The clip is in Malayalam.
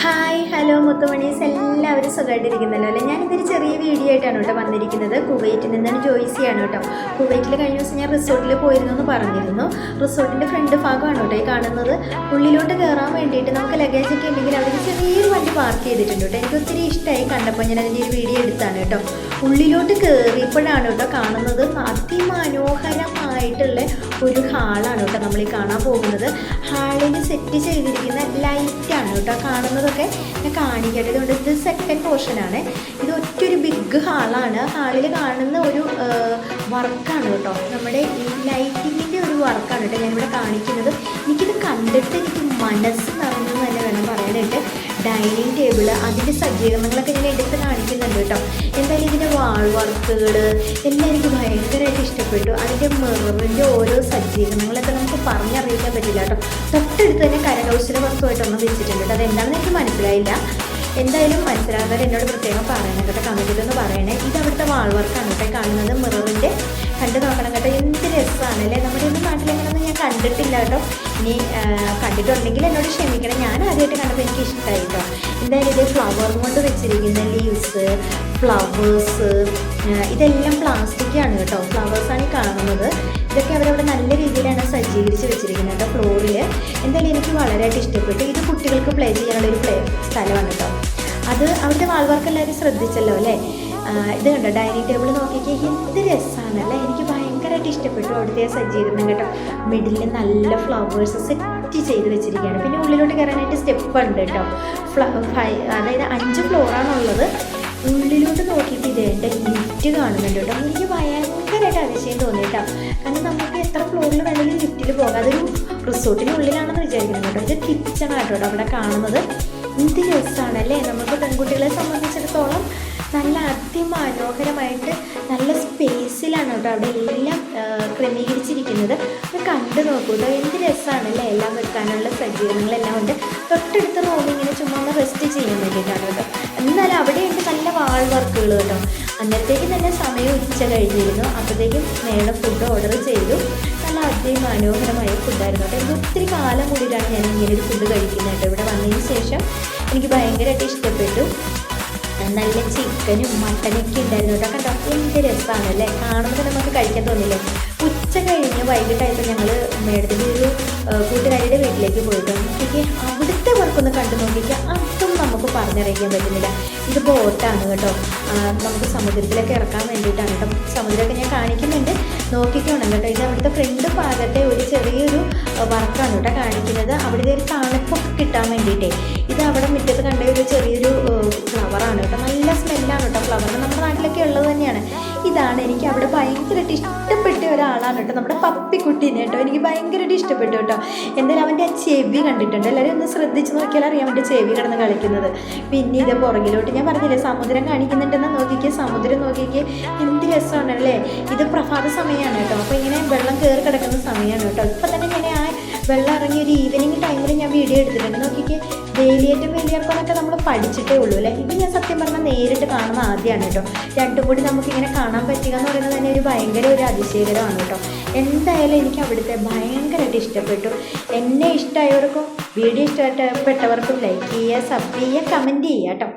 Hi hello മുത്തുമണീസ്. എല്ലാവരും സുഖമായിട്ടിരിക്കുന്നല്ലോ അല്ലേ? ഞാനിതൊരു ചെറിയ വീഡിയോ ആയിട്ടാണ് കേട്ടോ വന്നിരിക്കുന്നത്. കുവൈറ്റിൽ നിന്നാണ് ജോയിസിയാണ് കേട്ടോ. കുവൈറ്റിൽ കഴിഞ്ഞ ദിവസം ഞാൻ റിസോർട്ടിൽ പോയിരുന്നു എന്ന് പറഞ്ഞിരുന്നു. റിസോർട്ടിന്റെ ഫ്രണ്ട് ഭാഗമാണ് കേട്ടോ ഈ കാണുന്നത്. ഉള്ളിലോട്ട് കയറാൻ വേണ്ടിയിട്ട് നമുക്ക് ലഗേജ് ഒക്കെ ഉണ്ടെങ്കിൽ അവിടെ ചെറിയൊരു വണ്ടി പാർക്ക് ചെയ്തിട്ടുണ്ട് കേട്ടോ. എനിക്ക് ഒത്തിരി ഇഷ്ടമായി കണ്ടപ്പോൾ ഞാൻ അതിന്റെ ഒരു വീഡിയോ എടുത്താണ് കേട്ടോ. ഉള്ളിലോട്ട് കയറിയപ്പോഴാണ് കേട്ടോ കാണുന്നത്. അതിമനോഹരമായിട്ടുള്ള ഒരു ഹാളാണ് കേട്ടോ നമ്മൾ ഈ കാണാൻ പോകുന്നത്. ഹാളിൽ സെറ്റ് ചെയ്തിരിക്കുന്ന ലൈറ്റാണ് കേട്ടോ കാണുന്നതൊക്കെ ഞാൻ കാണിക്കട്ടെ. ഇതുകൊണ്ട് ഇത് സെക്കൻഡ് പോർഷനാണ് ഇത് ഒറ്റൊരു ബിഗ് ഹാളാണ് ഹാളിൽ കാണുന്ന ഒരു വർക്കാണ് കേട്ടോ. നമ്മുടെ ഈ ലൈറ്റിങ്ങിന്റെ ഒരു വർക്കാണ് കേട്ടോ ഞാനിവിടെ കാണിക്കുന്നത്. എനിക്കിത് കണ്ടിട്ട് എനിക്ക് മനസ്സ് ഡൈനിങ് ടേബിൾ അതിന്റെ സജ്ജീകരണങ്ങളൊക്കെ ഞാൻ എടുത്ത് കാണിക്കുന്നുണ്ട് കേട്ടോ. എന്തായാലും ഇതിന്റെ വാൾ വർക്കുകൾ എല്ലാം എനിക്ക് ഭയങ്കരമായിട്ട് ഇഷ്ടപ്പെട്ടു. അതിന്റെ മെറിന്റെ ഓരോ സജ്ജീകരണങ്ങളൊക്കെ നമുക്ക് പറഞ്ഞറിയിക്കാൻ പറ്റില്ല കേട്ടോ. തൊട്ടടുത്ത് തന്നെ കരകൗശല വസ്തുവായിട്ടൊന്നും വെച്ചിട്ടുണ്ട് കേട്ടോ. അതെന്താണെന്ന് എനിക്ക് മനസ്സിലായില്ല. എന്തായാലും മനസ്സിലാകാൻ എന്നോട് പ്രത്യേകം പറയണം. കേട്ടോ കമന്റിലൊന്ന് പറയണേ. ഇത് അവിടുത്തെ വാൾ കേട്ടോ. കാണുന്നത് മിററിന്റെ കണ്ടു നോക്കണം കേട്ടോ. എന്ത് രസമാണ് അല്ലേ? നമ്മുടെ ഒന്നും നാട്ടിലെങ്ങനെയൊന്നും ഞാൻ കണ്ടിട്ടില്ല കേട്ടോ. ഇനി കണ്ടിട്ടുണ്ടെങ്കിൽ എന്നോട് ക്ഷമിക്കണം. ഞാൻ ആദ്യമായിട്ട് കണ്ടപ്പോൾ എനിക്ക് ഇഷ്ടമായി കേട്ടോ. എന്തായാലും ഇത് ഫ്ലവർ കൊണ്ട് വെച്ചിരിക്കുന്ന ലീവ്സ് ഫ്ലവേഴ്സ് ഇതെല്ലാം പ്ലാസ്റ്റിക്കാണ് കേട്ടോ. ഫ്ലവേഴ്സാണ് ഈ കാണുന്നത്. ഇതൊക്കെ അവരവിടെ നല്ല രീതിയിലാണ് സജ്ജീകരിച്ച് വെച്ചിരിക്കുന്നത് കേട്ടോ ഫ്ലോറിൽ എന്തായാലും എനിക്ക് വളരെയായിട്ട് ഇഷ്ടപ്പെട്ടു. ഇത് കുട്ടികൾക്ക് പ്ലേ ചെയ്യാനുള്ള ഒരു പ്ലേ സ്ഥലമാണ് കേട്ടോ. അത് അവിടുത്തെ വാൾവർക്ക് എല്ലാവരും ശ്രദ്ധിച്ചല്ലോ അല്ലേ? ഇത് കണ്ടോ ഡൈനിങ് ടേബിൾ നോക്കിയൊക്കെ എന്ത് രസമാണ് അല്ലേ എനിക്ക് ഭയങ്കരമായിട്ട് ഇഷ്ടപ്പെട്ടു അവിടുത്തെ സജ്ജീകരണം കേട്ടോ. മിഡിലിൽ നല്ല ഫ്ലവേഴ്സ് സെറ്റ് ചെയ്ത് വെച്ചിരിക്കുകയാണ്. പിന്നെ ഉള്ളിലോട്ട് കയറാനായിട്ട് സ്റ്റെപ്പ് ഉണ്ട് കേട്ടോ. ഫ്ല അതായത് അഞ്ച് ഫ്ലോറാണുള്ളത് ഉള്ളിലോട്ട് നോക്കിയിട്ട് ഇതേണ്ട ലിഫ്റ്റ് കാണുന്നുണ്ട് കേട്ടോ. എനിക്ക് ഭയങ്കരമായിട്ട് അതിശയം തോന്നിയിട്ടാണ് കേട്ടോ. കാരണം നമുക്ക് എത്ര ഫ്ലോറിൽ വേണമെങ്കിലും ലിഫ്റ്റിൽ പോകാം. അതൊരു റിസോർട്ടിനുള്ളിലാണെന്ന് വിചാരിക്കുന്നത് കേട്ടോ. ഇത് കിച്ചൺ ആട്ടോ അവിടെ കാണുന്നത്. എന്ത് രസമാണ് അല്ലേ നമുക്ക് പെൺകുട്ടികളെ സംബന്ധിച്ചിടത്തോളം നല്ല അതിമനോഹരമായിട്ട് നല്ല സ്പേസിലാണ് കേട്ടോ അവിടെ എല്ലാം ക്രമീകരിച്ചിരിക്കുന്നത്. അത് കണ്ടു നോക്കൂ കേട്ടോ. എന്ത് രസമാണ് അല്ലേ എല്ലാം വെക്കാനുള്ള സജ്ജീകരണങ്ങളെല്ലാം ഉണ്ട്. തൊട്ടടുത്ത റൂമിങ്ങനെ ചുമ്മാ ഒന്ന് റെസ്റ്റ് ചെയ്യാൻ വേണ്ടിയിട്ടാണ് കേട്ടോ. എന്നാലും അവിടെയുണ്ട് വാൾ വർക്കുകൾ കേട്ടോ. അന്നത്തേക്ക് തന്നെ സമയം ഉച്ച കഴിഞ്ഞിരുന്നു. അപ്പോഴത്തേക്കും നേരെ ഫുഡ് ഓർഡർ ചെയ്തു. നല്ല അതിമനോഹരമായ ഫുഡായിരുന്നു കേട്ടോ എനിക്ക് ഒത്തിരി കാലം കൂടിയിട്ടാണ് ഞാൻ ഇങ്ങനെ ഒരു ഫുഡ് കഴിക്കുന്നത് കേട്ടോ. ഇവിടെ വന്നതിന് ശേഷം എനിക്ക് ഭയങ്കരമായിട്ട് ഇഷ്ടപ്പെട്ടു. നല്ല ചിക്കനും മട്ടനൊക്കെ ഉണ്ടായിരുന്നു കേട്ടോ. കണ്ടോ? എന്ത് രസമാണല്ലേ കാണുമ്പോൾ നമുക്ക് കഴിക്കാൻ തോന്നില്ലേ? ഉച്ച കഴിഞ്ഞ് വൈകിട്ടായപ്പോൾ ഞങ്ങൾ മേഡത്തിന്റെ ഒരു കൂട്ടുകാരിയുടെ വീട്ടിലേക്ക് പോയിട്ടുണ്ട് അവിടുത്തെ വർക്കൊന്ന് കണ്ടു നമുക്ക് പറഞ്ഞറിയിക്കാൻ പറ്റുന്നില്ല. ഇത് ബോട്ടാണ് കേട്ടോ. നമുക്ക് സമുദ്രത്തിലൊക്കെ ഇറക്കാൻ വേണ്ടിയിട്ടാണ് കേട്ടോ. സമുദ്രമൊക്കെ ഞാൻ കാണിക്കുന്നുണ്ട്. നോക്കിക്കോണം കേട്ടോ. ഇത് അവിടുത്തെ ഫ്രണ്ട് ഭാഗത്തെ ഒരു ചെറിയൊരു വർക്കാണ് കേട്ടോ കാണിക്കുന്നത്. അവിടുത്തെ ഒരു തണുപ്പൊക്കെ കിട്ടാൻ വേണ്ടിയിട്ടേ. ഇത് അവിടെ മുറ്റത്ത് കണ്ട ഒരു ചെറിയൊരു ഫ്ലവറാണ് കേട്ടോ. നല്ല സ്മെല്ലാണ് കേട്ടോ ഫ്ലവറിന് നമ്മുടെ നാട്ടിലൊക്കെ ഉള്ളത് തന്നെയാണ്. ഇതാണ് എനിക്ക് അവിടെ ഭയങ്കരമായിട്ട് ഇഷ്ടപ്പെട്ട ഒരാളാണ് കേട്ടോ. നമ്മുടെ പപ്പിക്കുട്ടീനെ കേട്ടോ. എനിക്ക് ഭയങ്കരമായിട്ട് ഇഷ്ടപ്പെട്ടു കേട്ടോ. എന്തായാലും അവന്റെ ആ ചെവി കണ്ടിട്ടുണ്ട്. എല്ലാവരും ഒന്ന് ശ്രദ്ധിച്ച് നോക്കിയാൽ അറിയാം അവന്റെ ചെവി കിടന്ന് കളിക്കുന്നത്. പിന്നെ ഇത് പുറകിലോട്ട് ഞാൻ പറഞ്ഞില്ലേ സമുദ്രം കാണിക്കുന്നുണ്ടെന്ന് നോക്കിക്കേ സമുദ്രം നോക്കിക്കേ. എന്ത് രസമാണ് അല്ലേ? ഇത് പ്രഭാത സമയമാണ് കേട്ടോ. അപ്പോൾ ഇങ്ങനെ വെള്ളം കയറി കിടക്കുന്ന സമയമാണ് കേട്ടോ. ഇപ്പം തന്നെ ഞാൻ ആ വെള്ളം ഇറങ്ങി ഒരു ഈവനിങ് ടൈമിൽ ഞാൻ വീഡിയോ എടുത്തിട്ടുണ്ട്. നോക്കിക്കേ വേലിയേറ്റം വേലിയർപ്പനൊക്കെ നമ്മൾ പഠിച്ചിട്ടേ ഉള്ളൂ അല്ലേ? ഇത് ഞാൻ പറഞ്ഞാൽ നേരിട്ട് കാണുന്ന ആദ്യമാണ് കേട്ടോ. രണ്ടും കൂടി നമുക്കിങ്ങനെ കാണാൻ പറ്റുക എന്ന് പറയുന്നത് തന്നെ ഒരു ഭയങ്കര ഒരു അതിശയകരമാണ് കേട്ടോ. എന്തായാലും എനിക്ക് അവിടുത്തെ ഭയങ്കരമായിട്ട് ഇഷ്ടപ്പെട്ടു. എന്നെ ഇഷ്ടമായവർക്കും വീഡിയോ ഇഷ്ടപ്പെട്ടവർക്കും ലൈക്ക് ചെയ്യുക സബ് ചെയ്യുക കമന്റ് ചെയ്യുക കേട്ടോ.